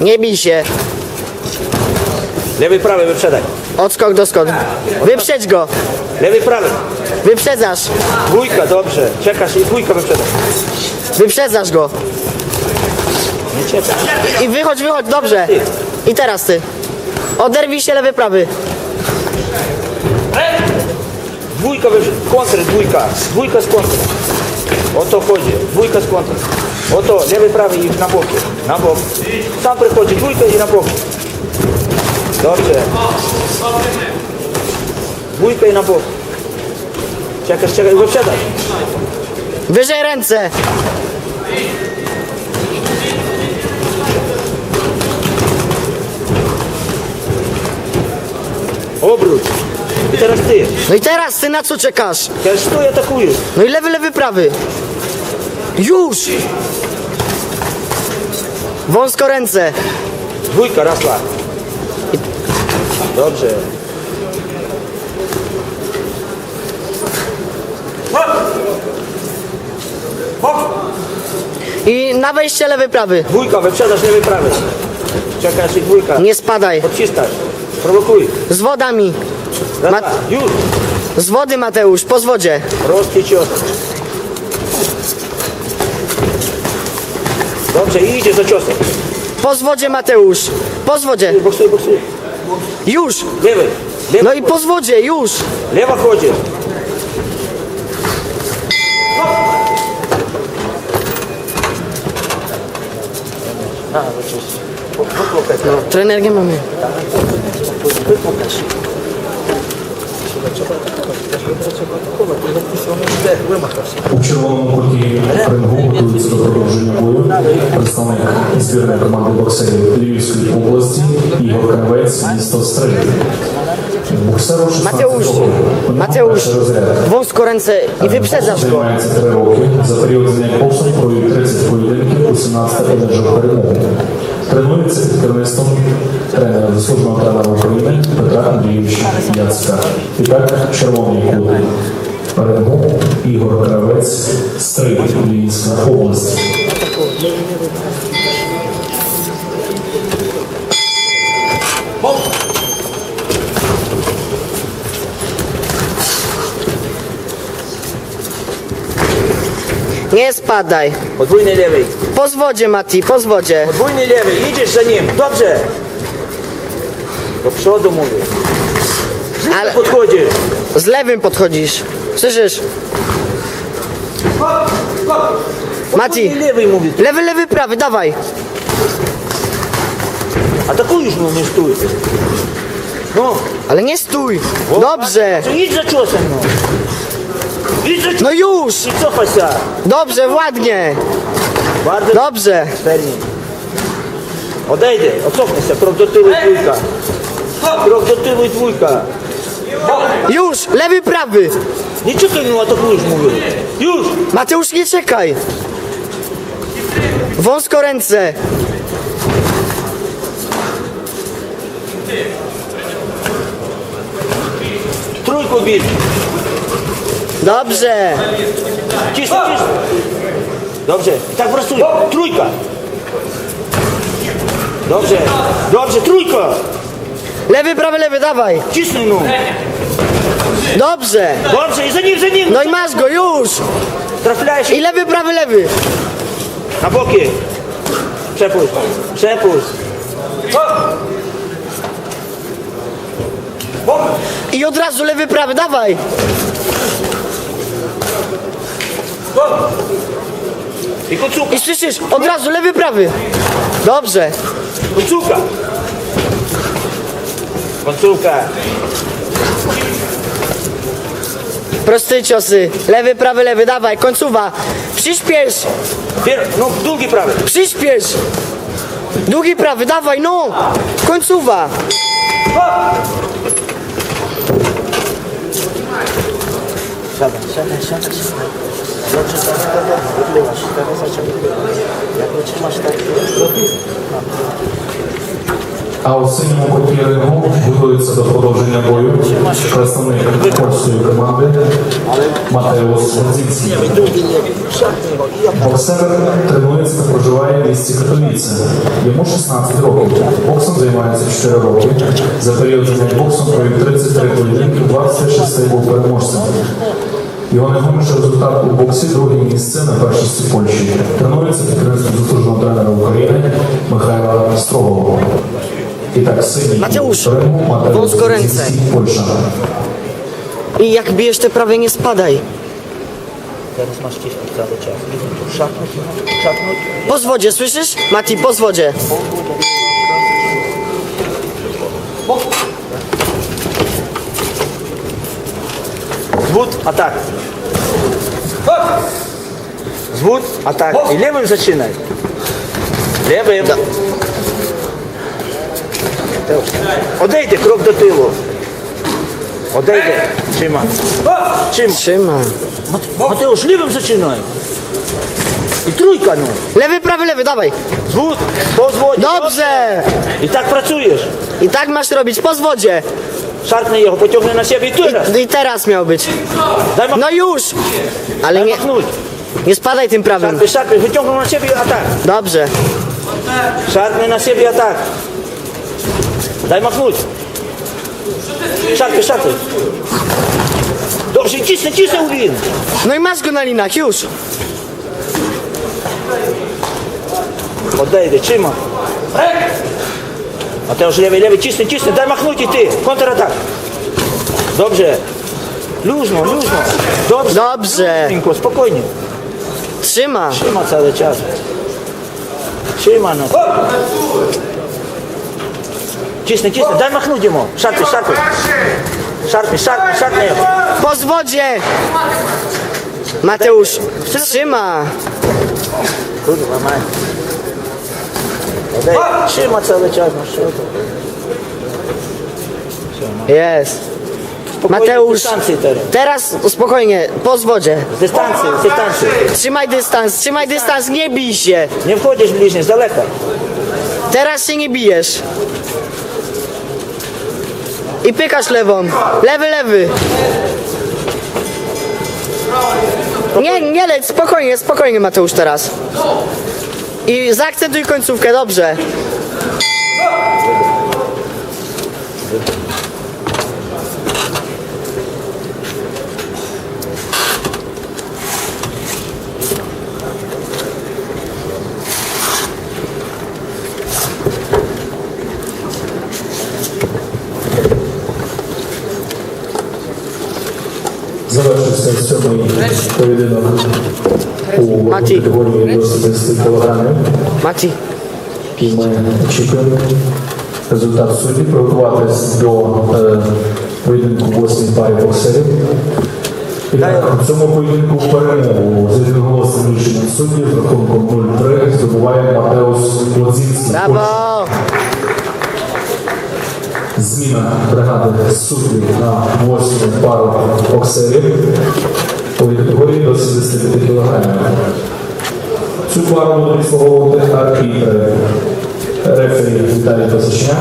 Nie bij się. Lewy, prawy, wyprzedaj. Odskok do skok. Wyprzedź go. Lewy, prawy. Wyprzedzasz. Dwójka, dobrze. Czekasz i dwójka wyprzedaj. Wyprzedzasz go. Nie czekasz. I wychodź, wychodź, dobrze. I teraz ty. Oderwij się lewy, prawy. Dwójka wyprzedaj. Kontr, dwójka. Dwójka z kontr. O to chodzi. Dwójka z kontr. O to, lewy, prawy i na boki. Na bok. Sam przychodzi, dwójka i na boki. Dobrze. I na bok. Czekasz, czekasz i wyprzedaj. Wyżej ręce. Obróć. I teraz ty. No i teraz ty na co czekasz? Teraz stój, atakujesz. No i lewy, lewy, prawy. Już. Wąsko ręce. Dwójka, raz. Dobrze. I na wejście lewy, prawy. Dwójka, wyprzedasz lewy, prawy. Czekasz i dwójka. Nie spadaj. Odciskasz. Prowokuj. Z wodami. Raz, Ma-. Już. Z wody, Mateusz, po zwodzie. Prostý cios. Dobrze, idzie za ciosem. Po zwodzie, Mateusz. Po zwodzie. Boksuj, boksuj. Już. Lewy. Lewy. No i po zwodzie, już. Lewa chodzi. No, trener nie mamy. Wypłukaj. У червоному куті рингу готується до продовження бою представник збірної команди боксерів Львівської області Ігор Кравець, місто Стрий. Боксеру 16 Mateusz, років. Mateusz, wąsko ręce i wyprzedzasz go. Займається 3 роки. За період занять боксом провів 30 поєдинків, 18 одержав перемогу. Тренується під керівництвом тренера заслуженого тренера України Петра Андрійовича Яцка. І так, червоний кут рингу Ігор Кравець, Стрий, Львівська область. Nie spadaj. Podwójny lewy. Po zwodzie, Mati, po zwodzie. Podwójny lewy. Idziesz za nim. Dobrze. Do przodu mówię. Ale Podchodzisz. z lewym podchodzisz. Słyszysz? Mati, Podwójny lewy mówi. lewy, lewy, prawy, dawaj. Atakujesz mu, nie stój. No. Ale nie stój. Dobrze. To idź za ciosem, no. Idź za ciosem. No już. I cofaj się. Dobrze, ładnie. Bardzo Dobrze. Cztery. Odejdę, odsofnij się, krok do tyłu i dwójka. Krok do tyłu i dwójka. Już, lewy, prawy. Nie czekaj, no to już mówię. Już! Mateusz, nie czekaj. Wąsko ręce. Trójku bierz. Dobrze. Cisz. Dobrze. I tak prostuj. Trójka. Dobrze. Dobrze, trójka. Lewy, prawy, lewy, dawaj. Cisnij no. Dobrze. Dobrze, i za nim, za nim. No i masz go, już. Trafiałeś. I lewy, prawy, lewy. Na boki. Przepust. Przepust. I od razu lewy, prawy, dawaj. I koczuka. I słyszysz, od razu lewy, prawy. Dobrze. Koczuka. Koczuka. Proste ciosy. Lewy, prawy, lewy, dawaj, końcowa. Przyspiesz. Pier- No, długi prawy. Przyspiesz. Długi prawy, dawaj, no. Końcowa. Siadaj, siadaj, siadaj, siadaj. А у синьому куті рингу готується до продовження бою представник польської команди Матеус ja Боксер тренується та проживає в місті Катовіце. Йому 16 років. Боксом займається 4 роки. За період занять боксом провів 33 поєдинки, 26 був переможцем. Його найголовніший результат у боксі друге місце на першості Польщі. Тренується під керівництвом заслуженого тренера України Михайла Строгова. І так, синій Матeusz, рингу Матеус wąsko ręce. Лозінський, Польща. I jak bijesz te prawie, nie spadaj. Teraz masz cisnąć cały czas. Szarpnąć, szarpnąć. Po zwodzie, słyszysz? Mati, po zwodzie. Звуд, атак. Звуд, атак. І лівим зачинай. Лівим. Одейте крок до тилу. Одейте. Чима. Чим? Trzyma. Матеуш, лівим зачинай. І труйка, ну. Lewy, prawy, lewy, dawaj. Звуд, по зводі. Dobrze. І так працюєш. I tak masz robić, po zwodzie. Szarpnę jego, pociągnę na siebie i tyle. I teraz miał być. No już! Ale Daj nie, machnąć. nie spadaj tym prawem. Szarpnę, szarpnę, wyciągnął na siebie, a tak. Dobrze. Szarpnę na siebie, a tak. Daj machnąć. Szarpnę, szarpnę. Dobrze, cisnę, cisnę, Ulin. No i masz go na linach, już. Odejdę, trzymam. А там вже лівий, лівий, чистий, чистий, дай махнути йти. Контратак. Добре. Люжно, люжно. Добре. Добре. Люжненько, спокійно. Trzyma. Trzyma cały czas. Trzyma no. Cisnę, cisnę, daj machnąć mu. Szarpie, szarpie. Szarpie, szarpie, szarpie. Po zwodzie. Mateusz, trzyma. Kurwa, maj. Odej. Trzyma cały czas. To? Jest. Mateusz. Teraz. Teraz spokojnie, po zwodzie. Z dystancji, z dystancji. Trzymaj dystans, trzymaj dystans, nie bij się. Nie wchodzisz bliżej, z daleka. Teraz się nie bijesz. I pykasz lewą. Lewy, lewy. Nie, nie leć, spokojnie, spokojnie Mateusz teraz. I zaakcentuj końcówkę, dobrze. Zobaczysz sobie z sobą pojedynek. Категорії до 70 кг. Mati, І ми очікуємо результат судді приготуватись до е, поєдинку восьмій парі боксерів. І так, у цьому поєдинку перемогу з одноголосним рішенням суддів з рахунком 0-3 здобуває Матеус Лодзінський. brawo. Зміна бригади суддів на восьму пару боксерів у категорії до 75 кг. Цю пару буде обслуговувати арбітр рефері Віталій Козачняк